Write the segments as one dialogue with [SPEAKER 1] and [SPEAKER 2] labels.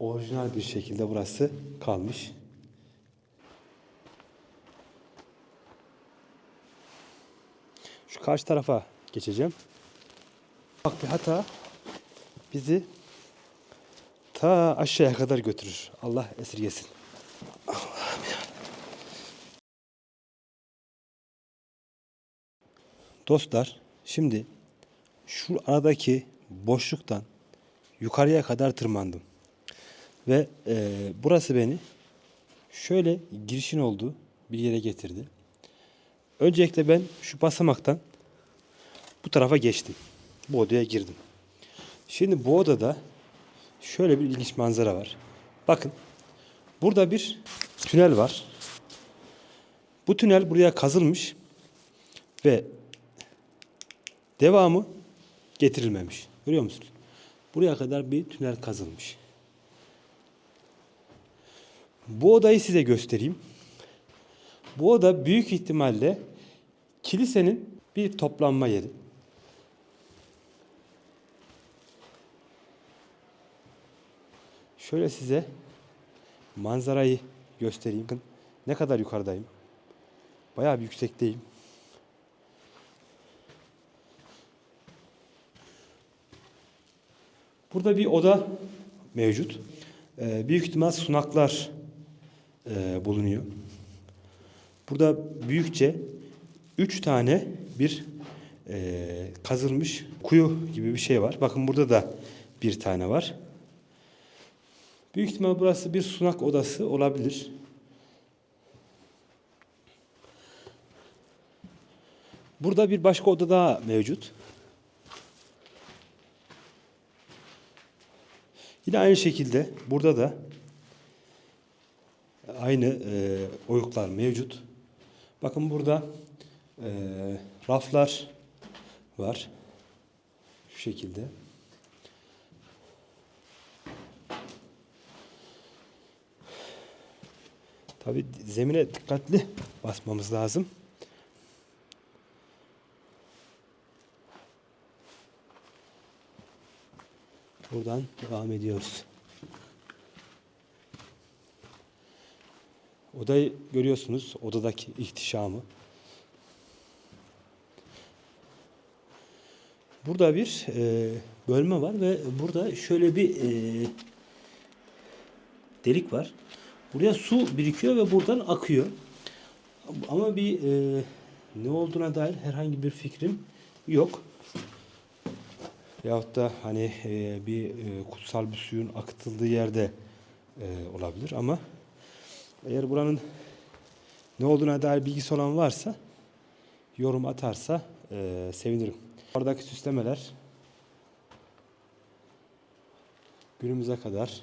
[SPEAKER 1] orijinal bir şekilde burası kalmış. Şu karşı tarafa geçeceğim. Bak bir hata bizi ta aşağıya kadar götürür. Allah esirgesin. Dostlar şimdi şu aradaki boşluktan yukarıya kadar tırmandım. Ve e, burası beni şöyle girişin olduğu bir yere getirdi. Öncelikle ben şu basamaktan bu tarafa geçtim. Bu odaya girdim. Şimdi bu odada şöyle bir ilginç manzara var. Bakın burada bir tünel var. Bu tünel buraya kazılmış ve devamı getirilmemiş. Görüyor musunuz? Buraya kadar bir tünel kazılmış. Bu odayı size göstereyim. Bu oda büyük ihtimalle kilisenin bir toplanma yeri. Şöyle size manzarayı göstereyim. Bakın Ne kadar yukarıdayım. Bayağı bir yüksekteyim. Burada bir oda mevcut. Ee, büyük ihtimal sunaklar e, bulunuyor. Burada büyükçe üç tane bir e, kazılmış kuyu gibi bir şey var. Bakın burada da bir tane var. Büyük ihtimal burası bir sunak odası olabilir. Burada bir başka oda daha mevcut. Yine aynı şekilde burada da aynı e, oyuklar mevcut. Bakın burada e, raflar var. Şu şekilde. Tabi zemine dikkatli basmamız lazım. Buradan devam ediyoruz. Odayı görüyorsunuz. Odadaki ihtişamı. Burada bir e, bölme var ve burada şöyle bir e, delik var. Buraya su birikiyor ve buradan akıyor. Ama bir e, ne olduğuna dair herhangi bir fikrim yok. Yahut da hani e, bir e, kutsal bir suyun akıtıldığı yerde e, olabilir ama eğer buranın ne olduğuna dair bilgisi olan varsa yorum atarsa e, sevinirim. Oradaki süslemeler günümüze kadar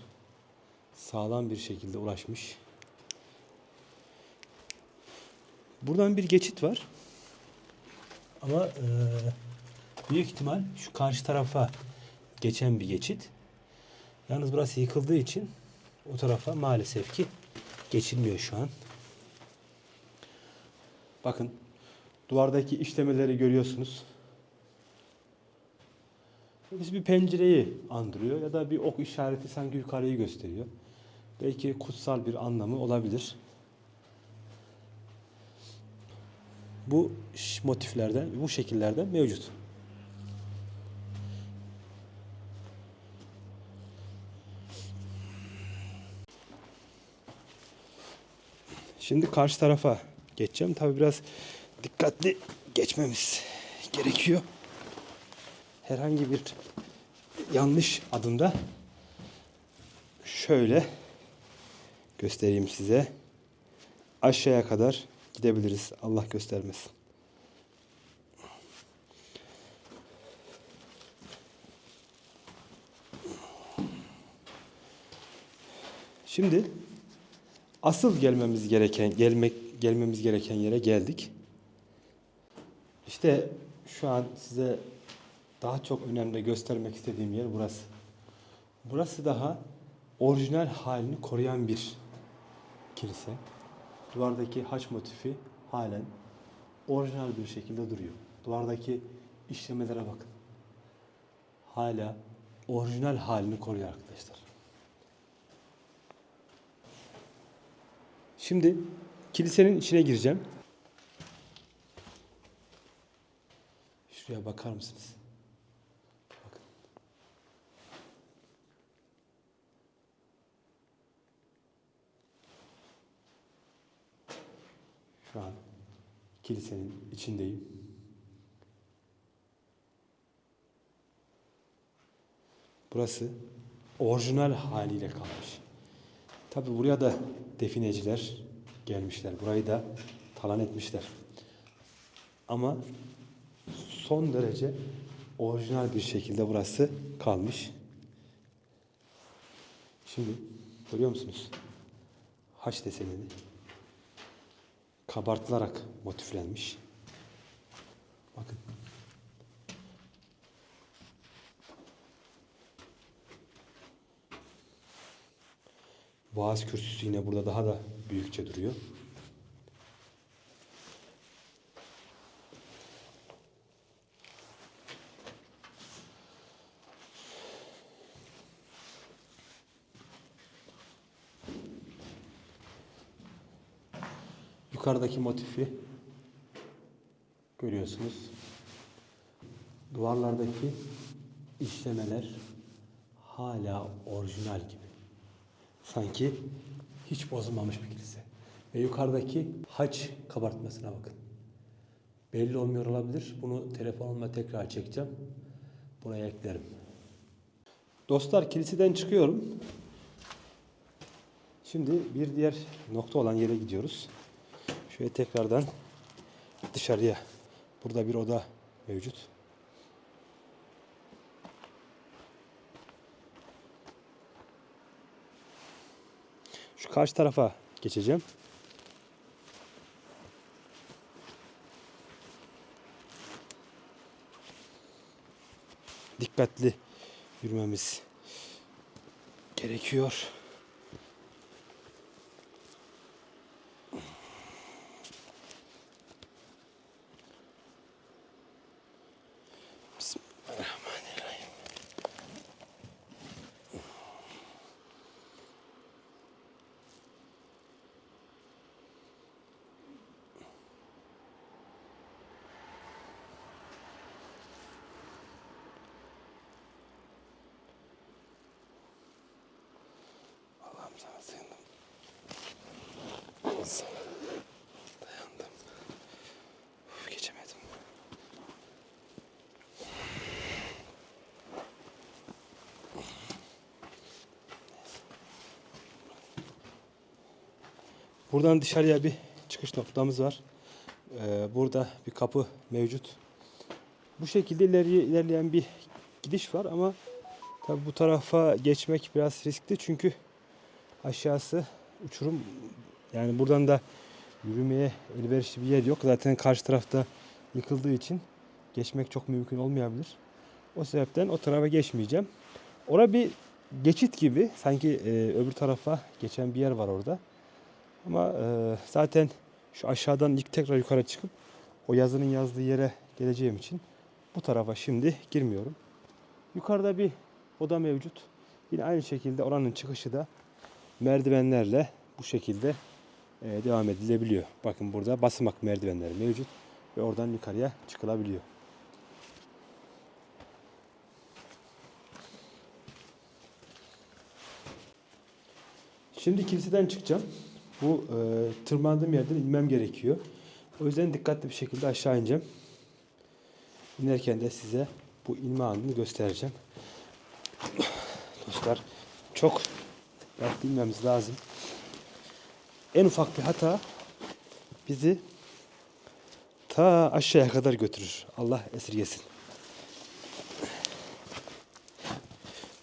[SPEAKER 1] sağlam bir şekilde ulaşmış. Buradan bir geçit var. Ama e, büyük ihtimal şu karşı tarafa geçen bir geçit. Yalnız burası yıkıldığı için o tarafa maalesef ki geçilmiyor şu an. Bakın duvardaki işlemeleri görüyorsunuz. Biz bir pencereyi andırıyor ya da bir ok işareti sanki yukarıyı gösteriyor. Belki kutsal bir anlamı olabilir. Bu motiflerden, bu şekillerden mevcut. Şimdi karşı tarafa geçeceğim. Tabii biraz dikkatli geçmemiz gerekiyor. Herhangi bir yanlış adımda şöyle göstereyim size. Aşağıya kadar gidebiliriz. Allah göstermesin. Şimdi asıl gelmemiz gereken gelmek gelmemiz gereken yere geldik. İşte şu an size daha çok önemli göstermek istediğim yer burası. Burası daha orijinal halini koruyan bir kilise. Duvardaki haç motifi halen orijinal bir şekilde duruyor. Duvardaki işlemelere bakın. Hala orijinal halini koruyor arkadaşlar. Şimdi kilisenin içine gireceğim. Şuraya bakar mısınız? Bakın. Şu an kilisenin içindeyim. Burası orijinal haliyle kalmış. Tabi buraya da defineciler gelmişler. Burayı da talan etmişler. Ama son derece orijinal bir şekilde burası kalmış. Şimdi görüyor musunuz? Haç desenini kabartılarak motiflenmiş. Bakın. Vaaz kürsüsü yine burada daha da büyükçe duruyor. Yukarıdaki motifi görüyorsunuz. Duvarlardaki işlemeler hala orijinal gibi. Sanki hiç bozulmamış bir kilise. Ve yukarıdaki haç kabartmasına bakın. Belli olmuyor olabilir. Bunu telefonumla tekrar çekeceğim. Buraya eklerim. Dostlar kiliseden çıkıyorum. Şimdi bir diğer nokta olan yere gidiyoruz. Şöyle tekrardan dışarıya. Burada bir oda mevcut. Şu karşı tarafa geçeceğim. Dikkatli yürümemiz gerekiyor. Sana. Sana dayandım. Uf, geçemedim. Buradan dışarıya bir çıkış noktamız var. Ee, burada bir kapı mevcut. Bu şekilde ileriye ilerleyen bir gidiş var ama tabi bu tarafa geçmek biraz riskli çünkü aşağısı uçurum. Yani buradan da yürümeye elverişli bir yer yok. Zaten karşı tarafta yıkıldığı için geçmek çok mümkün olmayabilir. O sebepten o tarafa geçmeyeceğim. Orada bir geçit gibi sanki e, öbür tarafa geçen bir yer var orada. Ama e, zaten şu aşağıdan ilk tekrar yukarı çıkıp o yazının yazdığı yere geleceğim için bu tarafa şimdi girmiyorum. Yukarıda bir oda mevcut. Yine aynı şekilde oranın çıkışı da merdivenlerle bu şekilde e, devam edilebiliyor. Bakın burada basamak merdivenleri mevcut ve oradan yukarıya çıkılabiliyor. Şimdi kiliseden çıkacağım. Bu e, tırmandığım yerden inmem gerekiyor. O yüzden dikkatli bir şekilde aşağı ineceğim. İnerken de size bu inme anını göstereceğim. Dostlar çok dikkatli inmemiz lazım. En ufak bir hata bizi ta aşağıya kadar götürür. Allah esirgesin.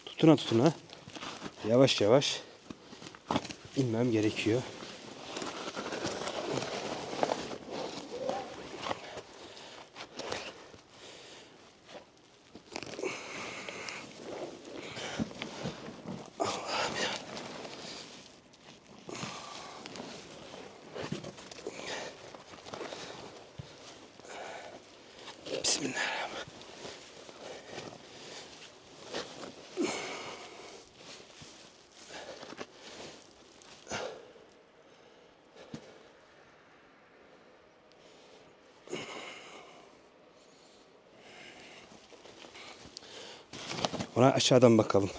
[SPEAKER 1] Tutuna tutuna yavaş yavaş inmem gerekiyor. Ona aşağıdan bakalım.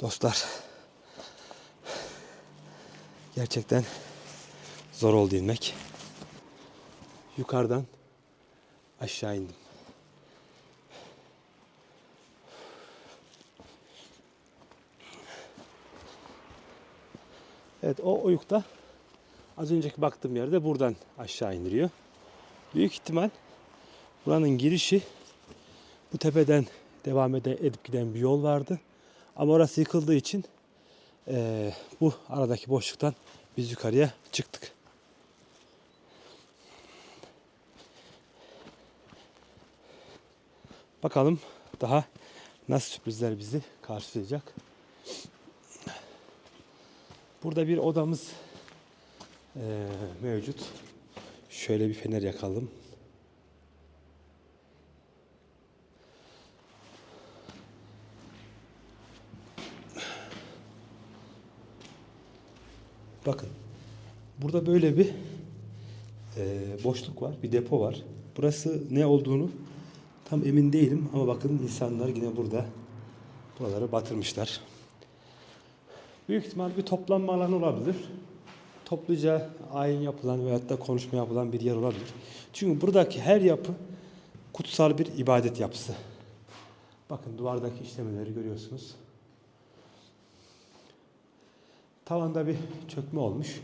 [SPEAKER 1] Dostlar. Gerçekten zor oldu inmek. Yukarıdan aşağı indim. Evet o oyukta az önceki baktığım yerde buradan aşağı indiriyor. Büyük ihtimal buranın girişi bu tepeden devam edip giden bir yol vardı. Ama orası yıkıldığı için eee, bu aradaki boşluktan biz yukarıya çıktık. Bakalım daha nasıl sürprizler bizi karşılayacak. Burada bir odamız eee, mevcut. Şöyle bir fener yakalım. Bakın. Burada böyle bir eee, boşluk var. Bir depo var. Burası ne olduğunu tam emin değilim ama bakın insanlar yine burada buraları batırmışlar. Büyük ihtimal bir toplanma alanı olabilir. Topluca ayin yapılan veyahut da konuşma yapılan bir yer olabilir. Çünkü buradaki her yapı kutsal bir ibadet yapısı. Bakın duvardaki işlemeleri görüyorsunuz. Tavanda bir çökme olmuş.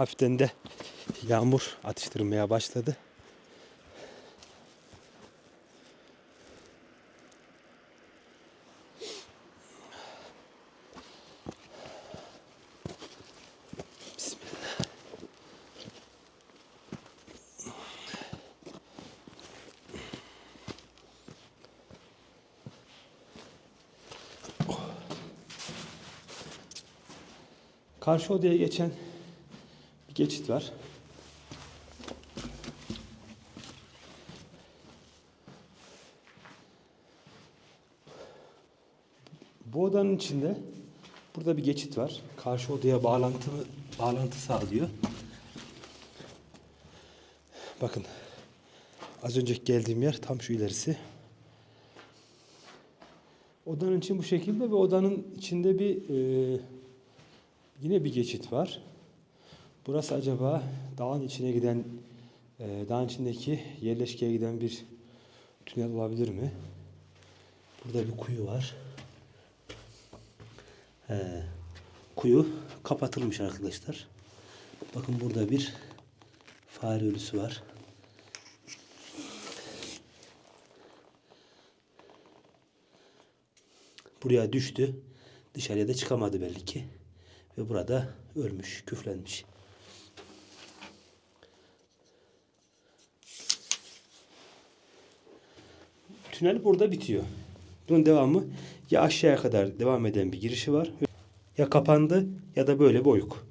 [SPEAKER 1] Hafiften de yağmur atıştırmaya başladı. Karşı odaya geçen geçit var. Bu odanın içinde burada bir geçit var. Karşı odaya bağlantı bağlantı sağlıyor. Bakın. Az önceki geldiğim yer tam şu ilerisi. Odanın içi bu şekilde ve odanın içinde bir e, yine bir geçit var. Burası acaba dağın içine giden, e, dağın içindeki yerleşkeye giden bir tünel olabilir mi? Burada bir kuyu var. He, kuyu kapatılmış arkadaşlar. Bakın burada bir fare ölüsü var. Buraya düştü. Dışarıya da çıkamadı belli ki. Ve burada ölmüş, küflenmiş. Tünel burada bitiyor. Bunun devamı ya aşağıya kadar devam eden bir girişi var ya kapandı ya da böyle bir oyuk.